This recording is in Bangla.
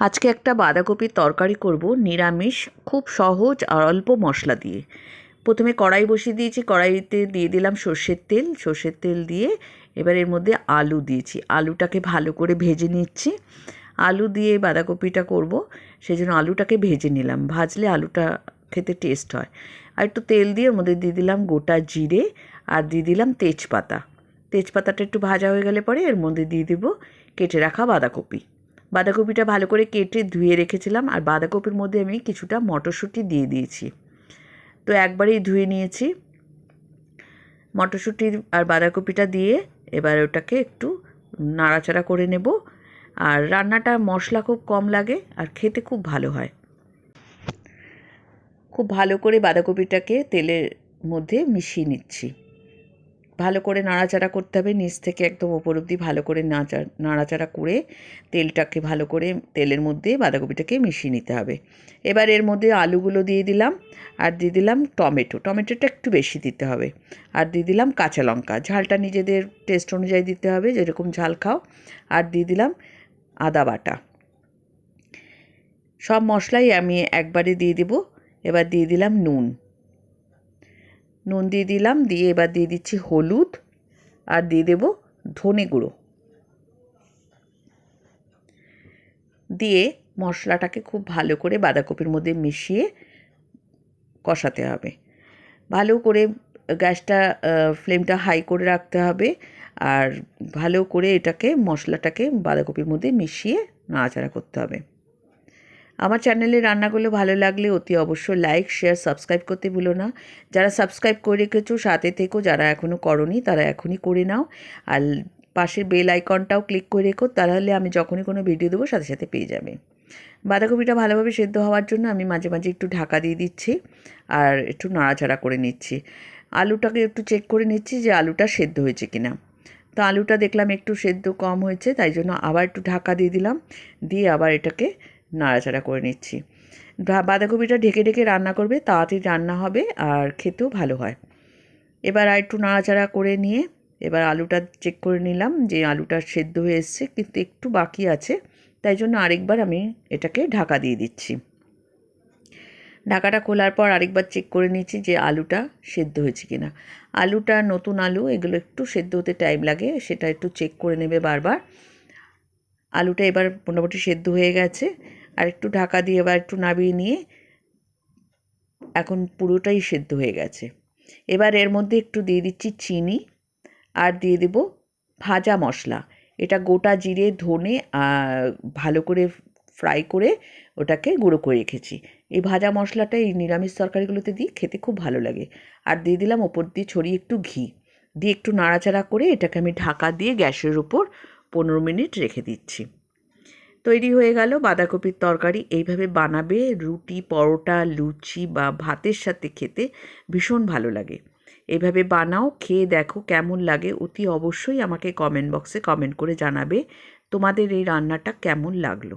আজকে একটা বাঁধাকপির তরকারি করব, নিরামিষ, খুব সহজ আর অল্প মশলা দিয়ে। প্রথমে কড়াই বসিয়ে দিয়েছি, কড়াইতে দিয়ে দিলাম সর্ষের তেল সর্ষের তেল দিয়ে এবার এর মধ্যে আলু দিয়েছি। আলুটাকে ভালো করে ভেজে নিচ্ছি। আলু দিয়ে বাঁধাকপিটা করব সেই জন্য আলুটাকে ভেজে নিলাম। ভাজলে আলুটা খেতে টেস্ট হয়। আর একটু তেল দিয়ে ওর মধ্যে দিয়ে দিলাম গোটা জিরে আর দিয়ে দিলাম তেজপাতা। তেজপাতাটা একটু ভাজা হয়ে গেলে পরে এর মধ্যে দিয়ে দেবো, কেটে রাখা বাঁধাকপি। বাঁধাকপিটা ভালো করে কেটে ধুয়ে রেখেছিলাম আর বাঁধাকপির মধ্যে আমি কিছুটা মটরশুঁটি দিয়ে দিয়েছি। তো একবারেই ধুয়ে নিয়েছি। মটরশুঁটি আর বাঁধাকপিটা দিয়ে এবার ওটাকে একটু নাড়াচাড়া করে নেব। আর রান্নাটা মশলা খুব কম লাগে আর খেতে খুব ভালো হয়। খুব ভালো করে বাঁধাকপিটাকে তেলের মধ্যে মিশিয়ে নিচ্ছি। ভালো করে নাড়াচাড়া করতে হবে। নিচ থেকে একদম ওপর অবধি ভালো করে নাচা, নাড়াচাড়া করে তেলটাকে ভালো করে তেলের মধ্যে বাঁধাকপিটাকে মিশিয়ে নিতে হবে। এবার এর মধ্যে আলুগুলো দিয়ে দিলাম আর দিয়ে দিলাম টমেটো। টমেটোটা একটু বেশি দিতে হবে। আর দিয়ে দিলাম কাঁচা লঙ্কা। ঝালটা নিজেদের টেস্ট অনুযায়ী দিতে হবে, যেরকম ঝাল খাও। আর দিয়ে দিলাম আদা বাটা। সব মশলাই আমি একবারে দিয়ে দেব। এবার দিয়ে দিলাম নুন। নুন দিয়ে দিলাম, দিয়ে এবার দিয়ে দিচ্ছি হলুদ আর দিয়ে দেব ধনে গুঁড়ো। দিয়ে মশলাটাকে খুব ভালো করে বাঁধাকপির মধ্যে মিশিয়ে কষাতে হবে। ভালো করে গ্যাসটা ফ্লেমটা হাই করে রাখতে হবে আর ভালো করে এটাকে, মশলাটাকে বাঁধাকপির মধ্যে মিশিয়ে নাড়াচাড়া করতে হবে। আমার চ্যানেলে রান্নাগুলো ভালো লাগলে অতি অবশ্যই লাইক, শেয়ার, সাবস্ক্রাইব করতে ভুলো না। যারা সাবস্ক্রাইব করে রেখেছো, সাথে থেকো। যারা এখনও করনি, তারা এখনই করে নাও। আর পাশের বেল আইকনটাও ক্লিক করে রেখো, তাহলে আমি যখনই কোনো ভিডিও দেবো, সাথে সাথে পেয়ে যাবে। বাঁধাকপিটা ভালোভাবে সেদ্ধ হওয়ার জন্য আমি মাঝে মাঝে একটু ঢাকা দিয়ে দিচ্ছি আর একটু নাড়াচাড়া করে নিচ্ছি। আলুটাকে একটু চেক করে নিচ্ছি যে আলুটা সেদ্ধ হয়েছে কিনা। তো আলুটা দেখলাম একটু সেদ্ধ কম হয়েছে, তাই জন্য আবার একটু ঢাকা দিয়ে দিলাম। দিয়ে আবার এটাকে নাড়াচাড়া করে নিচ্ছি। বাঁধাকপিটা ঢেকে ঢেকে রান্না করবে, তাড়াতাড়ি রান্না হবে আর খেতেও ভালো হয়। এবার আর একটু নাড়াচাড়া করে নিয়ে এবার আলুটা চেক করে নিলাম যে আলুটা সেদ্ধ হয়ে এসছে কিন্তু একটু বাকি আছে, তাই জন্য আরেকবার আমি এটাকে ঢাকা দিয়ে দিচ্ছি। ঢাকাটা খোলার পর আরেকবার চেক করে নিচ্ছি যে আলুটা সেদ্ধ হয়েছে কিনা। আলুটা নতুন আলু, এগুলো একটু সেদ্ধ হতে টাইম লাগে, সেটা একটু চেক করে নেবে বারবার। আলুটা এবার মোটামুটি সেদ্ধ হয়ে গেছে আর একটু ঢাকা দিয়ে এবার একটু নাবিয়ে নিয়ে এখন পুরোটাই সেদ্ধ হয়ে গেছে। এবার এর মধ্যে একটু দিয়ে দিচ্ছি চিনি আর দিয়ে দেব ভাজা মশলা। এটা গোটা জিরে, ধনে ভালো করে ফ্রাই করে ওটাকে গুঁড়ো করে রেখেছি। এই ভাজা মশলাটা এই নিরামিষ তরকারিগুলোতে দিই খেতে খুব ভালো লাগে। আর দিয়ে দিলাম ওপর দিয়ে ছড়িয়ে একটু ঘি। দিয়ে একটু নাড়াচাড়া করে এটাকে আমি ঢাকা দিয়ে গ্যাসের উপর পনেরো মিনিট রেখে দিচ্ছি। তৈরি হয়ে গেল বাঁধাকপির তরকারি। এইভাবে বানাবে রুটি, পরোটা, লুচি বা ভাতের সাথে খেতে ভীষণ ভালো লাগে। এভাবে বানাও, খেয়ে দেখো কেমন লাগে। অতি অবশ্যই আমাকে কমেন্ট বক্সে কমেন্ট করে জানাবে তোমাদের এই রান্নাটা কেমন লাগল।